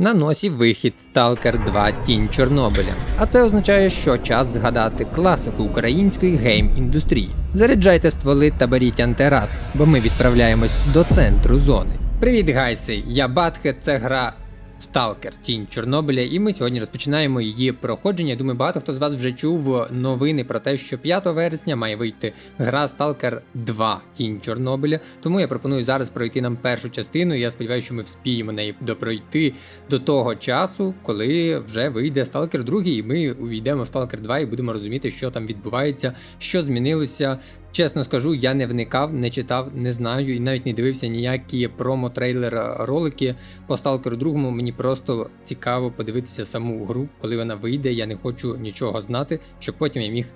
На носі вихід Stalker 2 Тінь Чорнобиля. А це означає, що час згадати класику української гейм-індустрії. Заряджайте стволи та беріть антирад, бо ми відправляємось до центру зони. Привіт, гайси! Я Батхет, це гра Stalker Тінь Чорнобиля, і ми сьогодні розпочинаємо її проходження. Думаю, багато хто з вас вже чув новини про те, що 5 вересня має вийти гра Stalker 2 Тінь Чорнобиля. Тому я пропоную зараз пройти нам першу частину. і Я сподіваюся, що ми вспіємо неї допройти до того часу, коли вже вийде Stalker 2, і ми увійдемо в Stalker 2 і будемо розуміти, що там відбувається, що змінилося. Чесно скажу, я не вникав, не читав, не знаю і навіть не дивився ніякі промо-трейлер ролики по Stalker 2. Мені просто цікаво подивитися саму гру, коли вона вийде. Я не хочу нічого знати, щоб потім я міг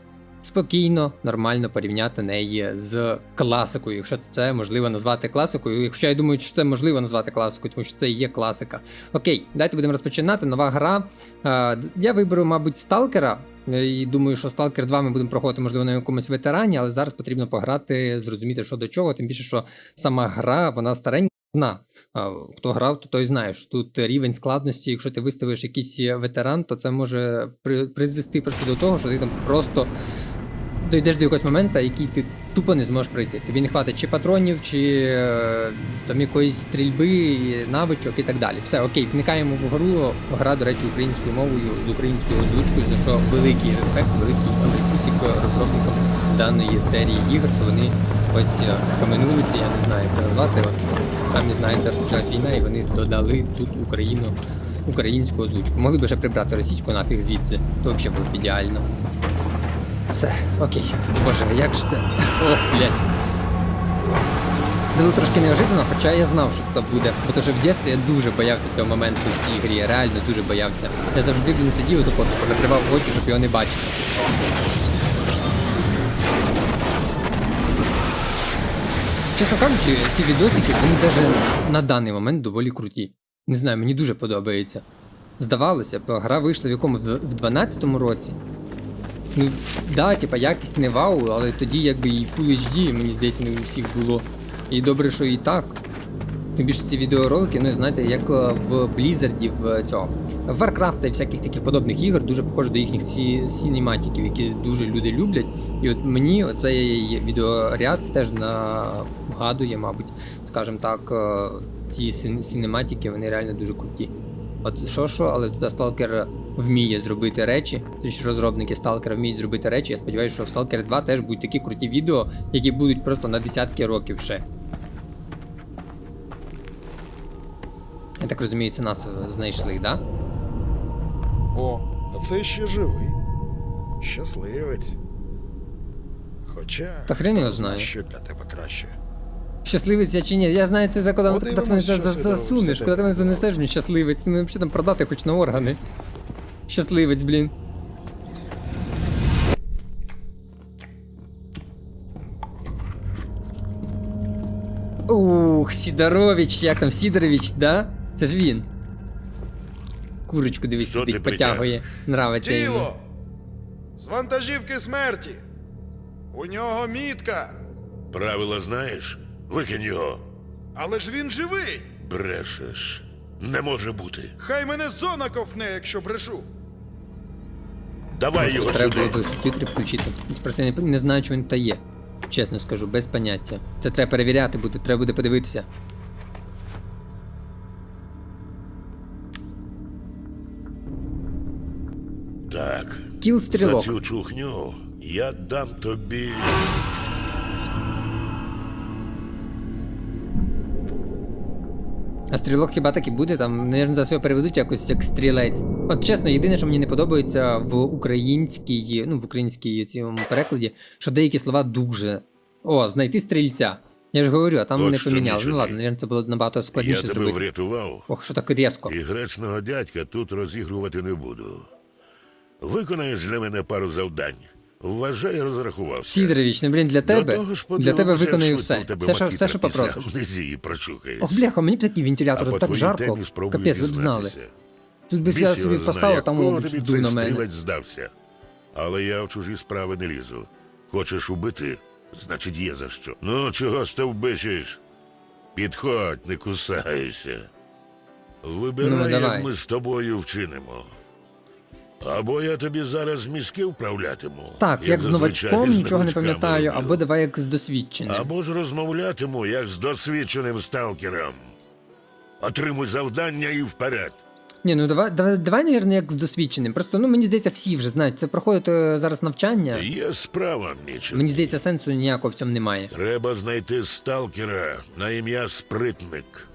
спокійно, нормально порівняти неї з класикою, якщо це можливо назвати класикою. Якщо я думаю, що це можливо назвати класикою, тому що це є класика. Окей, давайте будемо розпочинати. Нова гра. Е, Я виберу, мабуть, сталкера. І думаю, що Stalker 2 ми будемо проходити, можливо, на якомусь ветерані, але зараз потрібно пограти, зрозуміти, що до чого. Тим більше, що сама гра, вона старенька. Хто грав, то той знає, що тут рівень складності, якщо ти виставиш якийсь ветеран, то це може при- призвести просто до того, що ти там просто дійдеш до якогось моменту, який ти тупо не зможеш пройти. Тобі не хватить чи патронів, чи е, там якоїсь стрільби, навичок і так далі. Все, окей, вникаємо в гру. Гра, до речі, українською мовою з українською озвучкою, за що великий респект, великий Андрій розробникам даної серії ігор, що вони ось е, схаменулися, я не знаю як це назвати. От, самі знаєте, розпочалась війна, і вони додали тут Україну. Українську озвучку. Могли б ще прибрати російську нафіг звідси, то взагалі було б ідеально. Все, окей. Боже, як ж це. О, блядь. Це було трошки неожиданно, хоча я знав, що це буде. Бо то, що в дитинстві я дуже боявся цього моменту в цій грі, я реально дуже боявся. Я завжди блін, сидів і тако закривав очі, щоб його не бачити. Чесно кажучи, ці відосики, вони навіть на даний момент доволі круті. Не знаю, мені дуже подобається. Здавалося б, гра вийшла в якому в 12-му році. Ну, да, типа, якість не вау, але тоді якби і Full HD, мені здається, не у всіх було. І добре, що і так. Тим більше ці відеоролики, ну знаєте, як е, в Blizzard, в цього. В Warcraft та всяких таких подобних ігор дуже похоже до їхніх сі- сінематиків, які дуже люди люблять. І от мені оцей відеоряд теж нагадує, мабуть, скажімо так, е, ці сінематики, вони реально дуже круті. От що що, але тут Stalker вміє зробити речі. Тобто розробники Stalker вміють зробити речі. Я сподіваюся, що в Stalker 2 теж будуть такі круті відео, які будуть просто на десятки років ще. Я так розумію, це нас знайшли, да? О, а це ще живий. Щасливець. Хоча. Та хрен його знає. Що для тебе краще. Щасливець я чи ні? Я знаю, ти за куди, куди ти мене засунеш, куди ти мене занесеш, мені щасливець. Ти мене взагалі там продати хоч на органи. Щасливець, блін. Ух, Сідорович, як там Сідорович, да? Це ж він. Курочку дивись, Що сидить, потягує. Нравиться йому. Тіло! З вантажівки смерті! У нього мітка! Правила знаєш? Викинь його. Але ж він живий! Брешеш. Не може бути. Хай мене зона ковтне, якщо брешу! Давай його Треба сюди. було субтитри включити. Просто я не, не знаю, чи він та є. Чесно скажу, без поняття. Це треба перевіряти, буде, треба буде подивитися. Так. Кіл За стрілок. цю чухню я дам тобі. А стрілок хіба так і буде? Там, навірно, зараз його переведуть якось як стрілець. От чесно, єдине, що мені не подобається в українській, ну в українській цьому перекладі, що деякі слова дуже. О, знайти стрільця. Я ж говорю, а там От не поміняли. Ну ладно, навірно, це було набагато Я складніше тебе зробити. врятував. Ох, що так різко. І гречного дядька тут розігрувати не буду. Виконаєш для мене пару завдань. Вважай, розрахувався. Сідорович, ну блін, для тебе. того ж Для тебе виконую все. тебе Все, що, все, що попросиш. амнезії прочухається. Ох, бляха, мені б такий а вентилятор, так жарко. Капець, ви б знали. Тут би я собі поставив, там мабуть, тобі на мене. здався. Але я в чужі справи не лізу. Хочеш убити? Значить, є за що. Ну, чого стовбичиш? Підходь, не кусайся. Вибирай, Ну, як ми з тобою вчинимо. Або я тобі зараз мізки вправлятиму. Так, як з новачком нічого не пам'ятаю, або давай як з досвідченим. Або ж розмовлятиму, як з досвідченим сталкером. Отримуй завдання і вперед. Ні, ну давай, давай, давай, навірно, як з досвідченим. Просто ну мені здається, всі вже знають. Це проходить е, зараз навчання. Є справа, Мічел. Мені здається, сенсу ніякого в цьому немає. Треба знайти сталкера на ім'я Спритник.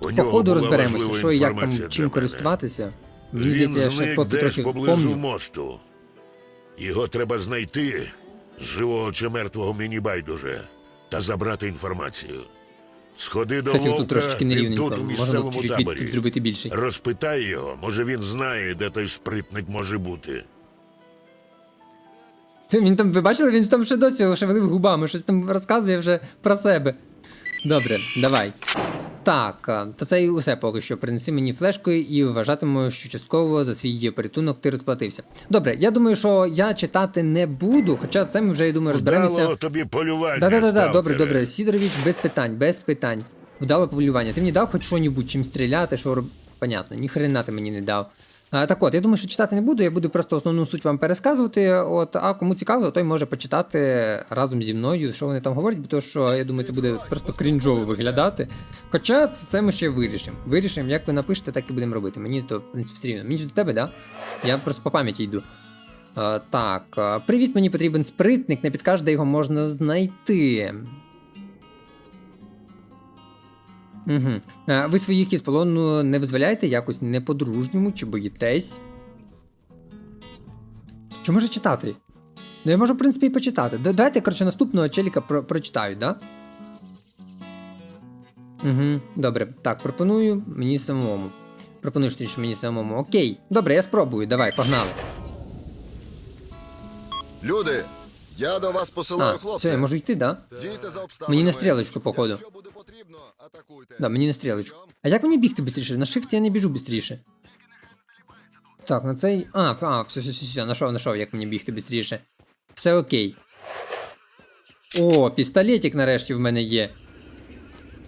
У нього Походу була розберемося, важлива що і як інформація там для чим мене. користуватися. Він здається, ще зник поки десь трохи поблизу помню. мосту. Його треба знайти, живого чи мертвого мені байдуже, та забрати інформацію. Сходи до Кстати, вовка, трошечки він нерівненько. тут у Можна місцевому чуть-чуть таборі. зробити більший. Розпитай його, може він знає, де той спритник може бути. Він там, ви бачили, він там ще досі шевелив губами, щось там розказує вже про себе. Добре, давай. Так, та то це і усе поки що. Принеси мені флешку і вважатиму, що частково за свій порятунок ти розплатився. Добре, я думаю, що я читати не буду, хоча це ми вже, я думаю, розберемося. Вдало тобі полювання. Да-да-да, добре, добре. Сідорович, без питань, без питань. Вдало полювання. Ти мені дав хоч що-небудь, чим стріляти, що роб... Понятно, ні хрена ти мені не дав. А, так от, я думаю, що читати не буду, я буду просто основну суть вам пересказувати. От, а кому цікаво, той може почитати разом зі мною, що вони там говорять, бо що я думаю, це буде просто крінжово виглядати. Хоча це, ми ще вирішимо. Вирішимо, як ви напишете, так і будемо робити. Мені то, в принципі, все рівно. Мені ж до тебе, да? Я просто по пам'яті йду. Так, привіт, мені потрібен спритник, не підкаже, де його можна знайти. Угу. А, ви своїх із полону не визволяєте якось не по-дружньому чи боїтесь? Чи може читати? Ну, я можу, в принципі, і почитати. Давайте, коротше, наступного челіка про- прочитаю, да? Угу, добре. Так, пропоную мені самому. Пропонуєш ти мені самому. Окей, добре, я спробую. Давай, погнали. Люди, я до вас посилаю А, хлопця. все, я можу йти, да? Дійте за обставинами. Мені на стрілочку, походу. Да, мені на стрілочку. А як мені бігти швидше? На шифті я не біжу швидше. Так, на цей. А, а, все, все, все, все, нашов, нашов, як мені бігти швидше. Все окей. О, пістолетик нарешті в мене є.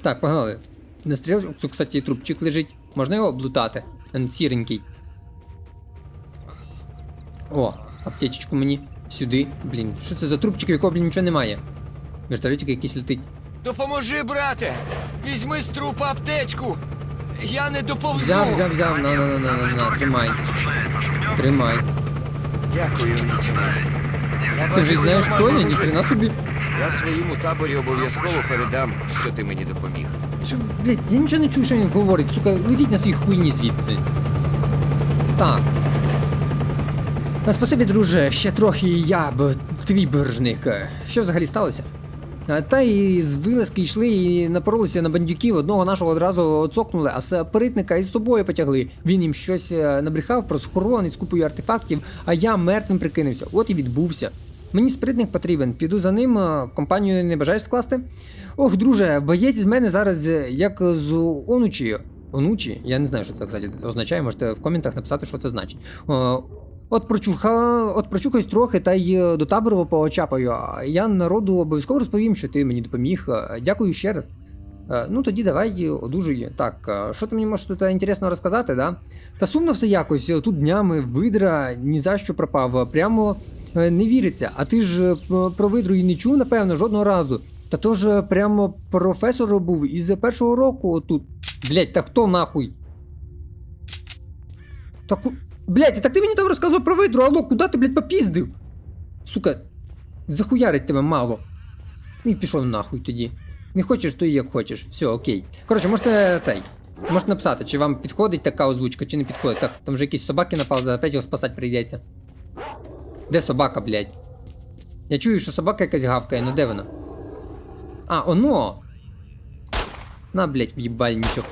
Так, погнали. На стрілочку. Тут, кстати, трубчик лежить. Можна його облутати? Він сіренький. О, аптечечку мені сюди. Блін, що це за трубчик, в якого, блін, нічого немає. Вертольотик якийсь летить. Допоможи, брате! Візьми з трупа аптечку! Я не доповзу! Взяв, взяв, взяв, на, на, на, на, на, на, тримай. Тримай. Дякую, Мічене. Я Ти вже знаєш хто я? Ніхрена собі. Я своєму таборі обов'язково передам, що ти мені допоміг. Що, блядь, я нічого не чую, що він говорить, сука, летіть на своїй хуйні звідси. Так. На спасибі, друже, ще трохи і я б твій боржник. Що взагалі сталося? А, Та і з вилазки йшли і напоролися на бандюків, одного нашого одразу оцокнули, а сапаритника із собою потягли. Він їм щось е, набрехав про схорон із купою артефактів, а я мертвим прикинувся. От і відбувся. Мені спритник потрібен, піду за ним, е, компанію не бажаєш скласти? Ох, друже, боєць з мене зараз е, як з онучі. Онучі? Я не знаю, що це кстати, означає, можете в коментах написати, що це значить. От прочуха, от прочухаюсь трохи та й е, до табору поочапаю. Я народу обов'язково розповім, що ти мені допоміг. Е, Дякую ще раз. Е, Ну тоді давай одужуй. Так, що ти мені можеш тут інтересного розказати, да? Та сумно все якось. Тут днями видра ні за що пропав. Прямо не віриться. А ти ж про видру і не чув, напевно, жодного разу. Та то ж прямо професор був із першого року отут. Блять, та хто нахуй? Так, блять, так ти мені там розказував про видру, алло, куди ти, блять, попіздив? Сука, захуярить тебе мало. Ну і пішов нахуй тоді. Не хочеш, то і як хочеш. Все, окей. Коротше, можете цей. Можете написати, чи вам підходить така озвучка, чи не підходить. Так, там вже якісь собаки напали, за опять його спасати прийдеться. Де собака, блядь? Я чую, що собака якась гавкає, ну де вона? А, оно! На, блядь, в'їбальничок.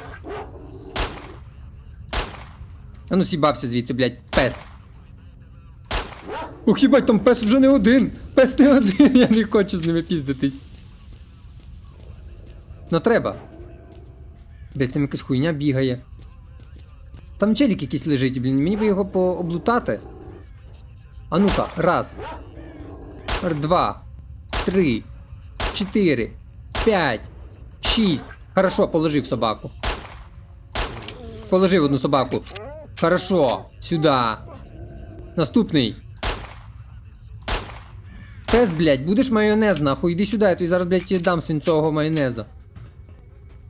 А ну сібався звідси, блядь, пес. Ох, їбать, там пес вже не один. Пес не один, я не хочу з ними піздитись. Ну треба. Блядь, там якась хуйня бігає. Там челік якийсь лежить, блін, мені би його пооблутати. А ну-ка, раз. Два. Три. Чотири. П'ять. Шість. Хорошо, положив собаку. Положив одну собаку. Хорошо. Сюда. Наступний. Пес, блядь, будеш майонез, нахуй. Іди сюди, я тобі зараз, блядь, дам свинцового майонеза.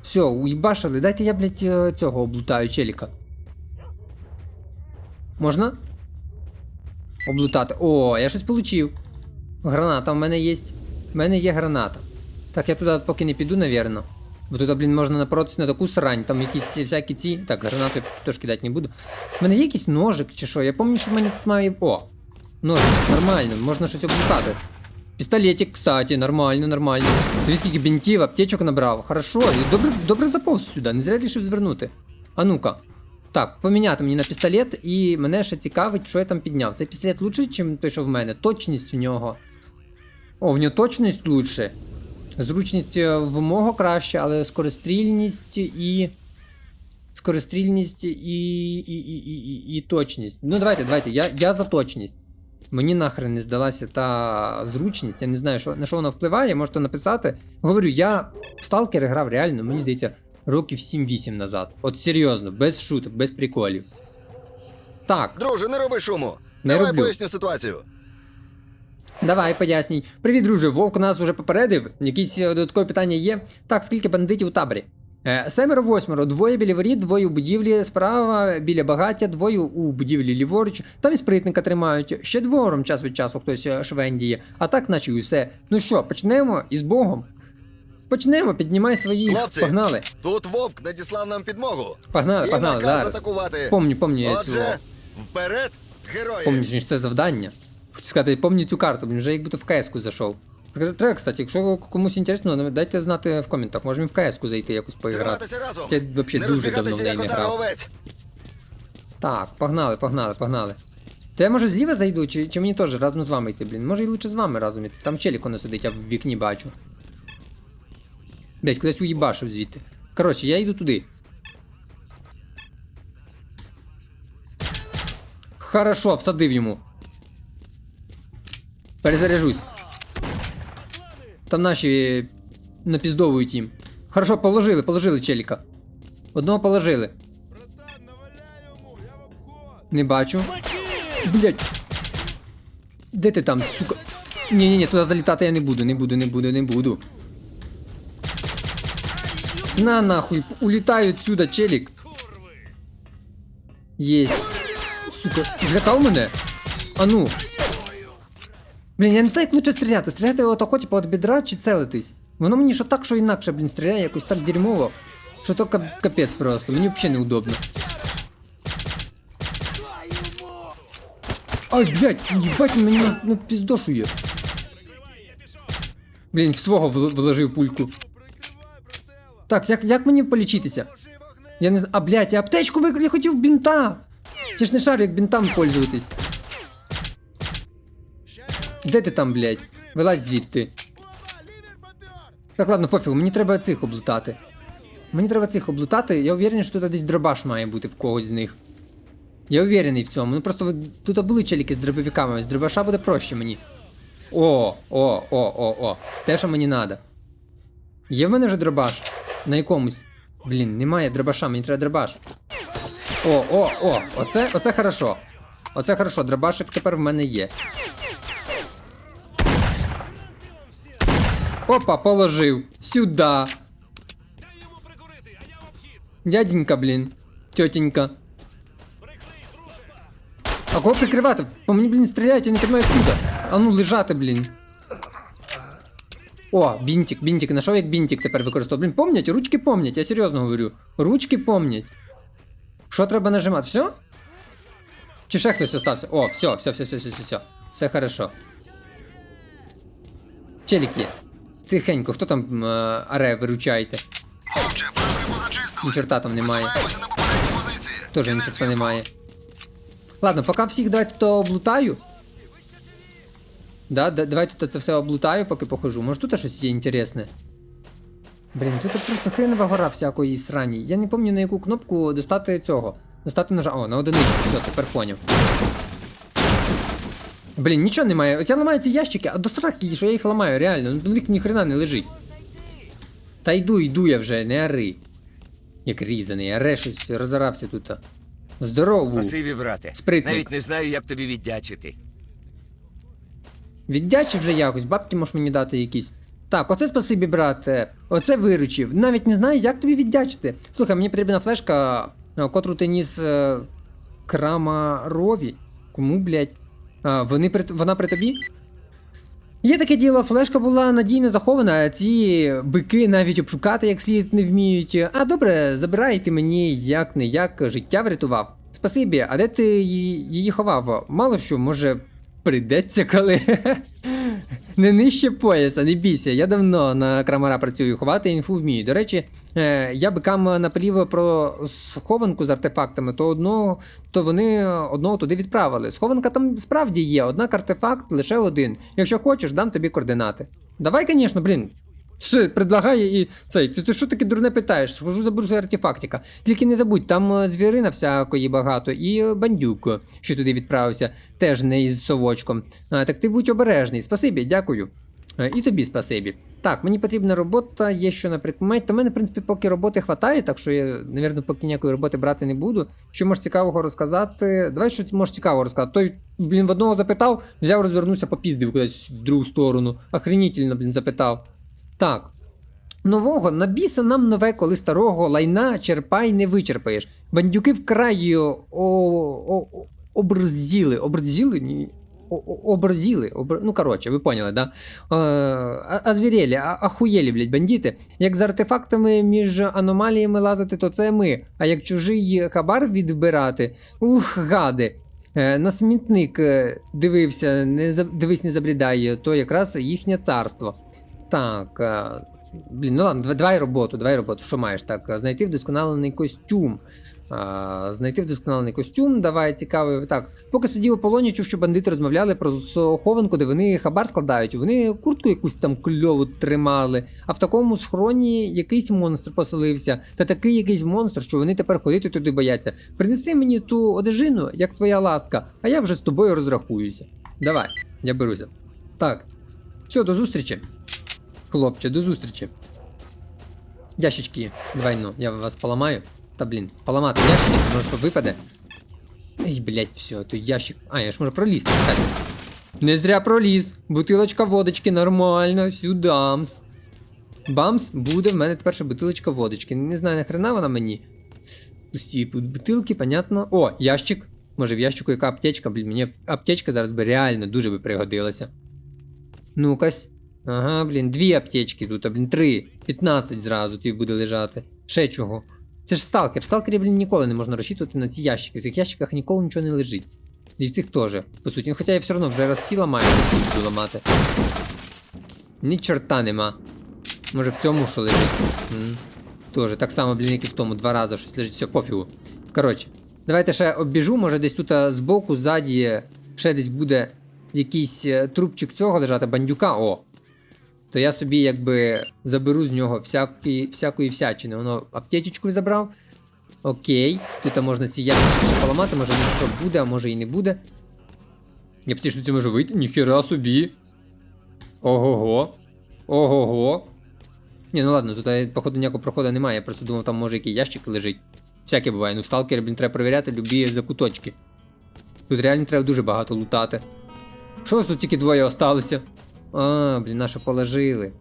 Все, уїбашили. Дайте я, блядь, е, цього облутаю, челіка. Можна? Облутати. О, я щось получив. Граната в мене є. В мене є граната. Так, я туди поки не піду, навірно. Бо тут, блін, можна напоротись на таку срань, там якісь всякі ці. Так, гранату я теж кидати не буду. У мене є якийсь ножик чи що? Я пам'ятаю, що в мене тут має. О! Ножик, нормально, можна щось облутати. Пістолетик, кстати, нормально, нормально. Дивись, скільки бінтів, аптечок набрав. Хорошо, і добре, добре заповз сюди, не зря рішив звернути. А ну-ка. Так, поміняти мені на пістолет, і мене ще цікавить, що я там підняв. Цей пістолет лучший, ніж той, що в мене. Точність у нього. О, в нього точність лучше. Зручність е, в мого краще, але скорострільність і. Скорострільність і. і, і, і, і, і точність. Ну, давайте, давайте, я, я за точність. Мені нахрен не здалася та зручність. Я не знаю, що, на що вона впливає, можете написати. Говорю, я в Сталкер грав реально, мені здається, років 7-8 назад. От серйозно, без шуток, без приколів. Так, Друже, не роби шуму. Не Давай роблю. поясню ситуацію. Давай, поясній. Привіт, друже. Вовк нас уже попередив. Якісь е, додаткові питання є. Так, скільки бандитів у таборі? Е, семеро восьмеро, двоє біля воріт, двоє у будівлі справа, біля багаття, двоє у будівлі ліворуч. Там і спритника тримають. Ще двором час від часу хтось е, швендіє. А так, наче й усе. Ну що, почнемо із Богом. Почнемо, піднімай свої. Хлопці, Погнали. Тут вовк надіслав нам підмогу. Погнали, І погнали, зараз. атакувати. Помню, помню я цю. Вперед, герої. Помню, що це завдання. Хочу сказати, помню цю карту, він вже як будто в КС-ку зайшов. Треба, кстати, якщо комусь інтересно, ну, дайте знати в коментах, можемо в КС-ку зайти якось поіграти. Я взагалі дуже давно в неї не грав. Так, погнали, погнали, погнали. То я може зліва зайду, чи, чи мені теж разом з вами йти, блін? Може і лучше з вами разом йти. Там челік воно сидить, я в вікні бачу. Блять, кудись уїбашив звідти. Коротше, я йду туди. Хорошо, всадив йому. Перезаряжусь. Там наші напіздовують їм. Хорошо, положили, положили челіка. Одного положили. Не бачу. Блять. Де ти там, сука? Ні, ні, туди залітати я не буду, не буду, не буду, не буду. На нахуй, улітай отсюда, челік. Єсть. Сука, злякав мене? А ну. Блін, я не знаю, як лучше стріляти. Стріляти отако, типу, от бідра чи целитись. Воно мені що так, що інакше, блін, стріляє якось так дерьмово. Що то кап- капець просто, мені взагалі неудобно. Ай, блядь, їбать, мені на, на піздошує. Блін, в свого вложив пульку. Так, як, як мені полічитися? Я не знаю. А, блядь, я аптечку викрив, я хотів бінта. Я ж не шарю, як бінтами пользуватись. Де ти там, блядь? Вилазь звідти. Так, ладно, пофігу, мені треба цих облутати. Мені треба цих облутати, я уверений, що тут десь дробаш має бути в когось з них. Я уверений в цьому. Ну просто тут були челіки з дробовиками, з дробаша буде проще мені. О, о, о, о, о. Те, що мені треба. Є в мене вже дробаш? На якомусь. Блін, немає дробаша, мені треба дробаш. О, о, о, оце, оце хорошо. Оце хорошо, дробашик тепер в мене є. Опа, положив. Сюда. Дяденька, блін. Тетенька. А кого прикривати? По мені, блін, стріляють, я не розумію куди. А ну лежати, блін. О, бінтик, бінтик, знайшов як бінтик тепер використовувати. Блін, помнять, ручки помнять, я серйозно говорю. Ручки помнять. Що треба нажимати? Все? Чи ще хтось остався? О, все, все, все, все, все, все, все. Все хорошо. Челік є. Тихенько, хто там е, аре виручаєте? Ні чорта там немає. Теж ні чорта немає. Ладно, поки всіх давайте то облутаю. Да, да, давай тут це все облутаю, поки похожу. Може тут щось є інтересне. Блін, тут просто хренова гора всякої срані. Я не пам'ятаю на яку кнопку достати цього. Достати ножа. О, на одиничку, все, тепер поняв. Блін, нічого немає. От я ламаю ці ящики, а до сраки, що я їх ламаю, реально. Ну, них ніхрена не лежить. Та йду, йду я вже, не ори. Як різаний, я решусь, розорався тут. Здорово! Спасибі, брате. Спритник. Навіть не знаю, як тобі віддячити. Віддячі вже якось, бабки можеш мені дати якісь. Так, оце спасибі, брате. Оце виручив. Навіть не знаю, як тобі віддячити. Слухай, мені потрібна флешка, е, котру ти ніс е, Крамарові. Кому, блядь? А, вони при, вона при тобі? Є таке діло, флешка була надійно захована, а ці бики навіть обшукати як слід не вміють. А добре, забирай ти мені як не як життя врятував. Спасибі, а де ти її ховав? Мало що, може, прийдеться коли. Не нижче пояса, не бійся. Я давно на крамара працюю, ховати інфу вмію. До речі, е, я бикам наплів про схованку з артефактами, то одного, то вони одного туди відправили. Схованка там справді є, однак артефакт лише один. Якщо хочеш, дам тобі координати. Давай, звісно, блін. Ще предлагає і цей. Ти, ти що таке дурне питаєш? Схожу заберу артефактика. Тільки не забудь, там е, звірина всякої багато, і е, бандюк, е, що туди відправився, теж не із совочком. А, так ти будь обережний. Спасибі, дякую. Е, І тобі спасибі. Так, мені потрібна робота, є що на прикмет. Та мене, в принципі, поки роботи хватає, так що я, навірно, поки ніякої роботи брати не буду. Що можеш цікавого розказати? Давай щось можеш цікавого розказати. Той, блін, в одного запитав, взяв, розвернувся, попіздив кудись в другу сторону. Охренітельно, блін, запитав. Так. Нового на біса нам нове, коли старого лайна черпай не вичерпаєш. Бандюки вкрай обрзіли. Обрзіли? Ні. Обр... ну коротше, ви поняли, да? Е, Азвірєлі, ахуєлі, блядь, бандити. Як з артефактами між аномаліями лазити, то це ми. А як чужий хабар відбирати, ух, гади. Е, На смітник е, дивився, не дивись, не забрідає, то якраз їхнє царство. Так. е, Блін, ну ладно, давай- роботу, давай роботу. Що маєш? Так, е, знайти вдосконалений костюм. А, знайти вдосконалений костюм, давай цікавий. Так, поки сидів у полоні, чув, що бандити розмовляли про схованку, де вони хабар складають. Вони куртку якусь там кльову тримали. А в такому схроні якийсь монстр поселився. Та такий якийсь монстр, що вони тепер ходити туди бояться. Принеси мені ту одежину, як твоя ласка, а я вже з тобою розрахуюся. Давай, я беруся. Так. Все, до зустрічі. Хлопче, до зустрічі. Ящички, давай ну, я вас поламаю. Та блін, поламати ящички, може що випаде. Ай, блять, все, то ящик. А, я ж можу пролізти, кстати. Не зря проліз. Бутилочка водочки, нормально, сюдамс. Бамс, буде в мене тепер ще бутилочка водочки. Не знаю, нахрена вона мені. Пусті бутилки, понятно. О, ящик. Може в ящику яка аптечка, блін, мені аптечка зараз би реально дуже би пригодилася. Ну-кась. Ага, блін, дві аптечки тут, а блін, три. 15 зразу тобі буде лежати. Ще чого. Це ж сталкер. В сталкері, блін, ніколи не можна розчитувати на ці ящики. В цих ящиках ніколи нічого не лежить. І в цих теж, по суті. Ну, хоча я все одно вже раз всі ламаю, то всі буду ламати. Ні чорта нема. Може в цьому що лежить. Тоже так само, блін, як і в тому, два рази щось лежить, все, пофігу. Коротше, давайте ще обіжу, може десь тут збоку, ззаді, ще десь буде якийсь е, трубчик цього лежати, бандюка. О! То я собі якби заберу з нього всякої, всякої всячини. Воно аптечечку забрав. Окей. Тут можна ці ящики ще поламати, може що буде, а може і не буде. Я б що це вийти? Ніхера собі. Ого-го. Ого-го. Ні, ну ладно, тут походу ніякого проходу немає. Я просто думав, там може який ящик лежить. Всяке буває. Ну, в сталкері, блін, треба перевіряти любі закуточки. Тут реально треба дуже багато лутати. Що ж тут тільки двоє осталося? А, блін, наше положили.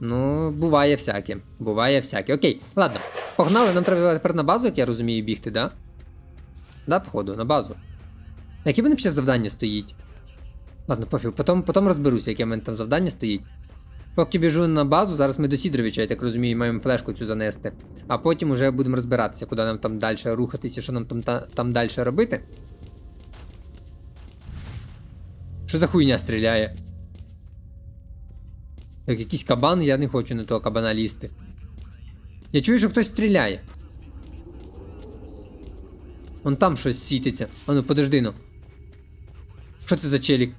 Ну, буває всяке. Буває всяке. Окей, ладно. Погнали, нам треба тепер на базу, як я розумію, бігти, да? Да, походу, на базу. Яке мене ще завдання стоїть? Ладно, пофіг, потім, потім розберуся, яке в мене там завдання стоїть. Поки біжу на базу, зараз ми до Сідоровича, я так розумію, маємо флешку цю занести. А потім вже будемо розбиратися, куди нам там далі рухатися, що нам там, та, там далі робити. Що за хуйня стріляє? Як якийсь кабан, я не хочу на того кабана лізти. Я чую, що хтось стріляє. Вон там щось світиться. А ну, подожди ну. Що це за челік?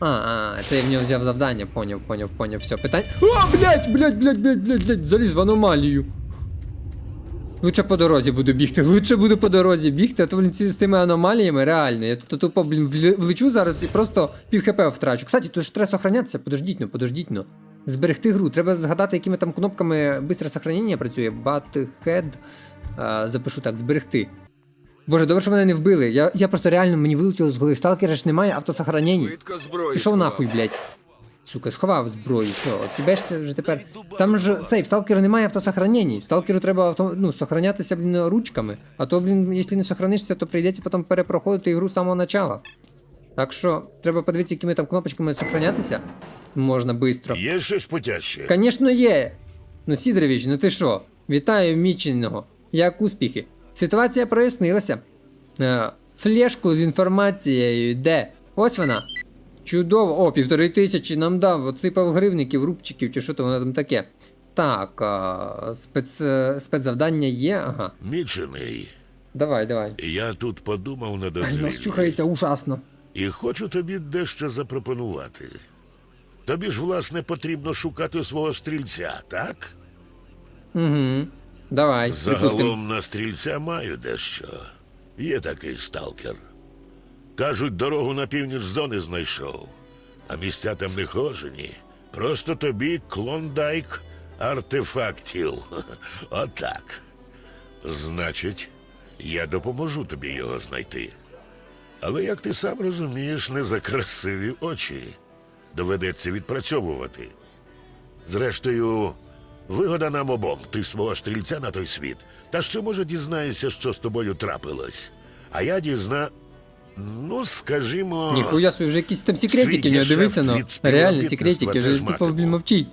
А, а, це я в нього взяв завдання, поняв, поняв, поняв, все, питання. О, блядь, блядь, блядь, блядь, блядь, блядь, заліз в аномалію. Лучше по дорозі буду бігти, лучше буду по дорозі бігти, а то блін, ці, з цими аномаліями реально. Я тут тупо, блін, влечу зараз і просто пів хп втрачу. Кстати, тут ж треба сохранятися, подождіть ну, подождіть ну. Зберегти гру. Треба згадати, якими там кнопками бистре сохранення працює. Butthead. А, запишу так, зберегти. Боже, добре, що мене не вбили. Я, я просто реально мені вилетіло з голови. Сталкера ж немає автосохранення. Пішов нахуй, блядь. Сука, сховав зброю, що, от'їбешся вже тепер. Там ж цей, в сталкеру немає автосохранень. Сталкеру треба авто, ну, сохранятися, блін, ручками. А то, блін, якщо не сохранишся, то прийдеться потім перепроходити ігру з самого начала. Так що, треба подивитися, якими там кнопочками сохранятися. Можна швидко. Є щось потяжче? Звісно, є. Ну, Сідорович, ну ти що? Вітаю міченого. Як успіхи? Ситуація прояснилася. Е, флешку з інформацією де? Ось вона. Чудово. О, півтори тисячі нам дав, оципав гривників, рубчиків чи що то воно там таке. Так, а, спец, спецзавдання є. Ага. Мічений. Давай, давай. Я тут подумав на Ай, нас чухається ужасно. І хочу тобі дещо запропонувати. Тобі ж, власне, потрібно шукати свого стрільця, так? Угу. Давай, припустим. Загалом на стрільця маю дещо. Є такий сталкер. Кажуть, дорогу на північ зони знайшов, а місця там не хожені. Просто тобі клондайк артефактів. Отак. Значить, я допоможу тобі його знайти. Але як ти сам розумієш, не за красиві очі. Доведеться відпрацьовувати. Зрештою, вигода нам обом. Ти свого стрільця на той світ. Та ще, може, дізнаєшся, що з тобою трапилось. А я дізна. Ну, скажімо. Ніхуя собі, вже якісь там секретики Свій дивиться, ну. Реально секретики, вже типу, блін, мовчить.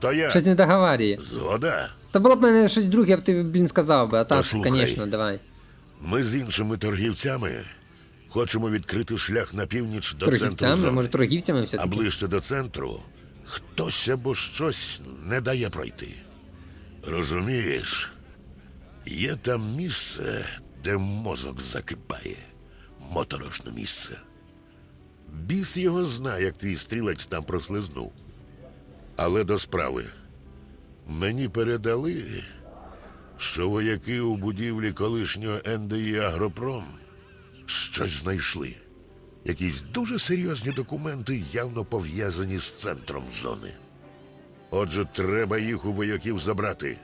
То я. Щось не договарює. Згода. Та було б мене щось друге, я б тобі, блін, сказав би, а так, Послухай. звісно, давай. Ми з іншими торгівцями хочемо відкрити шлях на північ до центру Торгівцями, зони. може торгівцями А таки. ближче до центру хтось або щось не дає пройти. Розумієш, є там місце, де мозок закипає. Моторошне місце. Біс його знає, як твій стрілець там прослизнув. Але до справи. Мені передали, що вояки у будівлі колишнього НДІ Агропром щось знайшли. Якісь дуже серйозні документи, явно пов'язані з центром зони. Отже, треба їх у вояків забрати.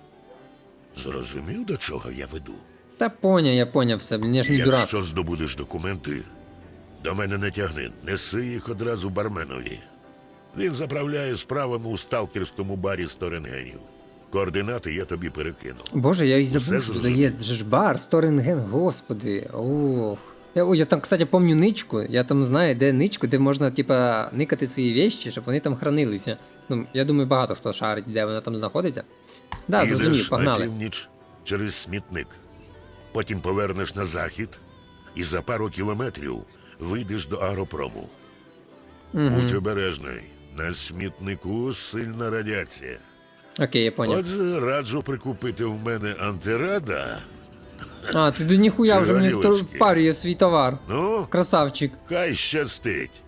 Зрозумів, до чого я веду? Та поняв, я поняв все, блін, я ж не дурак. Якщо здобудеш документи, до мене не тягни, неси їх одразу барменові. Він заправляє справами у сталкерському барі Сторенгенів. Координати я тобі перекину. Боже, я і забув, що тут зрозумів. ж бар, сторінген, господи. Ох. Я, ой, я там, кстати, помню ничку. Я там знаю, де ничку, де можна, типа, никати свої вещі, щоб вони там хранилися. Ну, я думаю, багато хто шарить, де вона там знаходиться. Да, зрозумів, на північ через смітник. Потім повернеш на захід і за пару кілометрів вийдеш до агропрому. Будь обережний. На смітнику сильна радіація. Окей, я поняв. Отже, раджу прикупити в мене антирада. А, ти до ніхуя вже мені впарює свій товар. Ну, Красавчик. хай щастить.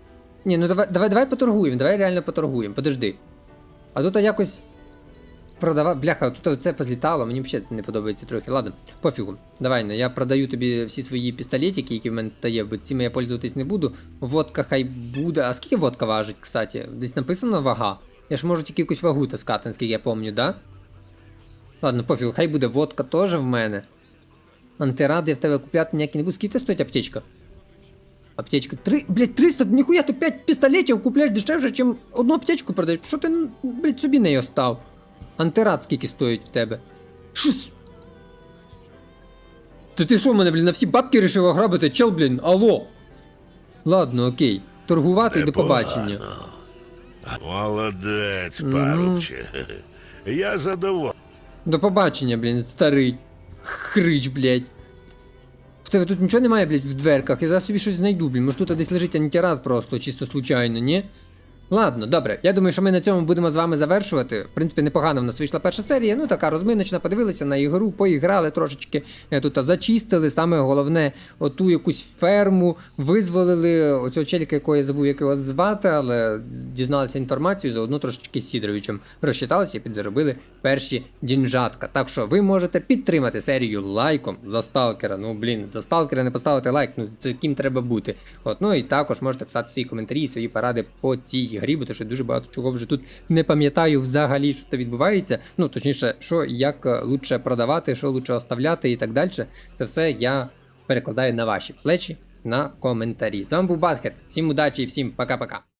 Ні, ну давай, давай, давай поторгуємо, давай реально поторгуємо, подожди. А тут якось. Продава. Бляха, тут це позлітало, мені взагалі це не подобається трохи. Ладно, пофігу. Давай, ну я продаю тобі всі свої пістолетики, які в мене є, бо цими я пользуватись не буду. Водка хай буде. А скільки водка важить, кстати? Десь написано вага. Я ж можу тільки якусь вагу таскати, наскільки я пам'ятаю, да? Ладно, пофігу, хай буде водка теж в мене. Антиради в тебе купляти ніякі не буду. Скільки стоїть аптечка? Аптечка. Три, блядь, 300, ніхуя ти 5 пістолетів купляєш дешевше, ніж одну аптечку продаєш. Що ти, блядь, собі неї остав? Антирад скільки стоїть в тебе? Шіс. Та ти що мене, блін, на всі бабки рішив ограбити? Чел, блін, алло. Ладно, окей. Торгувати і до побачення. Молодець, парубче. Я задоволений. До побачення, блін, старий. Хрич, блядь. В тебе тут нічого немає, блядь, в дверках. Я зараз собі щось знайду, блін. Може тут десь лежить антирад просто, чисто случайно, ні? Ладно, добре. Я думаю, що ми на цьому будемо з вами завершувати. В принципі, непогано в нас вийшла перша серія. Ну, така розминочна, подивилися на ігру, поіграли трошечки. е, Тут зачистили. Саме головне, оту якусь ферму, визволили оцього челіка, якого я забув, як його звати, але дізналися інформацію, заодно трошечки з Сідоровичем розчиталися і підзаробили перші дінжатка. Так що ви можете підтримати серію лайком за сталкера. Ну, блін, за сталкера не поставити лайк, ну це ким треба бути. От, ну і також можете писати свої коментарі, свої поради по цій грі. Грі, бо то що дуже багато чого вже тут не пам'ятаю взагалі, що це відбувається. Ну, точніше, що як е, лучше продавати, що лучше оставляти і так далі. Це все я перекладаю на ваші плечі на коментарі. З вами був Баскет. Всім удачі і всім пока-пока.